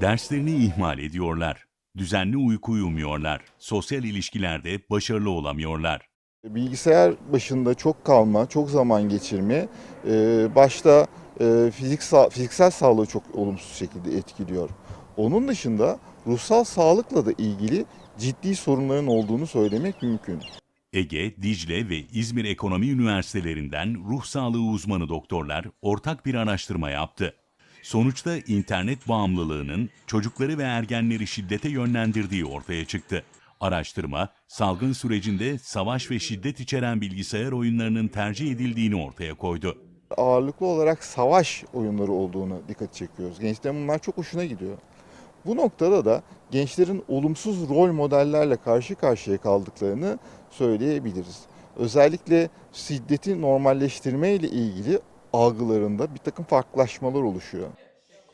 Derslerini ihmal ediyorlar. Düzenli uyku uyumuyorlar. Sosyal ilişkilerde başarılı olamıyorlar. Bilgisayar başında çok kalma, çok zaman geçirme, e, başta e, fiziksel, fiziksel sağlığı çok olumsuz şekilde etkiliyor. Onun dışında ruhsal sağlıkla da ilgili ciddi sorunların olduğunu söylemek mümkün. Ege, Dicle ve İzmir Ekonomi Üniversitelerinden ruh sağlığı uzmanı doktorlar ortak bir araştırma yaptı. Sonuçta internet bağımlılığının çocukları ve ergenleri şiddete yönlendirdiği ortaya çıktı. Araştırma, salgın sürecinde savaş ve şiddet içeren bilgisayar oyunlarının tercih edildiğini ortaya koydu. Ağırlıklı olarak savaş oyunları olduğunu dikkat çekiyoruz. Gençlerin bunlar çok hoşuna gidiyor. Bu noktada da gençlerin olumsuz rol modellerle karşı karşıya kaldıklarını söyleyebiliriz. Özellikle şiddeti normalleştirme ile ilgili algılarında bir takım farklılaşmalar oluşuyor.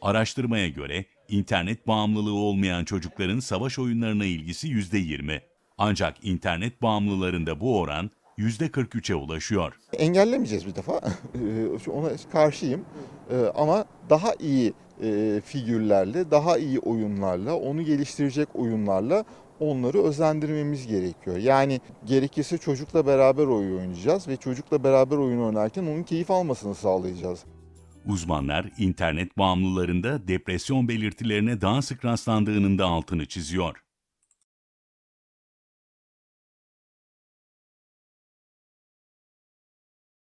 Araştırmaya göre internet bağımlılığı olmayan çocukların savaş oyunlarına ilgisi %20. Ancak internet bağımlılarında bu oran %43'e ulaşıyor. Engellemeyeceğiz bir defa. Ee, Ona karşıyım. Ee, Ama daha iyi e, figürlerle, daha iyi oyunlarla, onu geliştirecek oyunlarla onları özendirmemiz gerekiyor. Yani gerekirse çocukla beraber oyun oynayacağız ve çocukla beraber oyun oynarken onun keyif almasını sağlayacağız. Uzmanlar internet bağımlılarında depresyon belirtilerine daha sık rastlandığının da altını çiziyor.